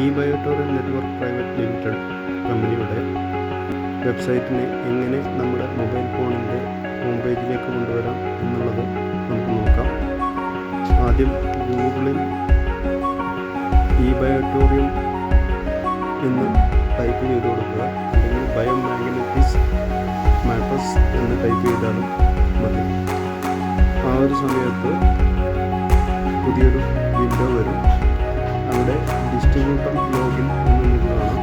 E ബയോട്ടോറിയൽ network private limited കമ്പനിയുടെ വെബ്സൈറ്റിനെ എങ്ങനെ നമ്മുടെ മൊബൈൽ ഫോണിന്റെ ഹോം പേജിലേക്ക് കൊണ്ടുവരാം എന്നുള്ളത് നമുക്ക് നോക്കാം. ആദ്യം ഗൂഗിളിൽ ഇ ബയോട്ടോറിയം എന്ന് ടൈപ്പ് ചെയ്ത് കൊടുക്കുക. അല്ലെങ്കിൽ ബയോമാഗ്നറ്റിക്സ് മാട്രസ് എന്ന് ടൈപ്പ് ചെയ്താലും മതി. ആ ഒരു സമയത്ത് പുതിയൊരു വിൻഡോ വരും. എന്ന് നിങ്ങൾക്ക് കാണാം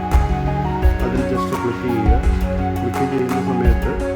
അതിൽ ജസ്റ്റ് ക്ലിക്ക് ചെയ്യുക. ക്ലിക്ക് ചെയ്യുന്ന സമയത്ത്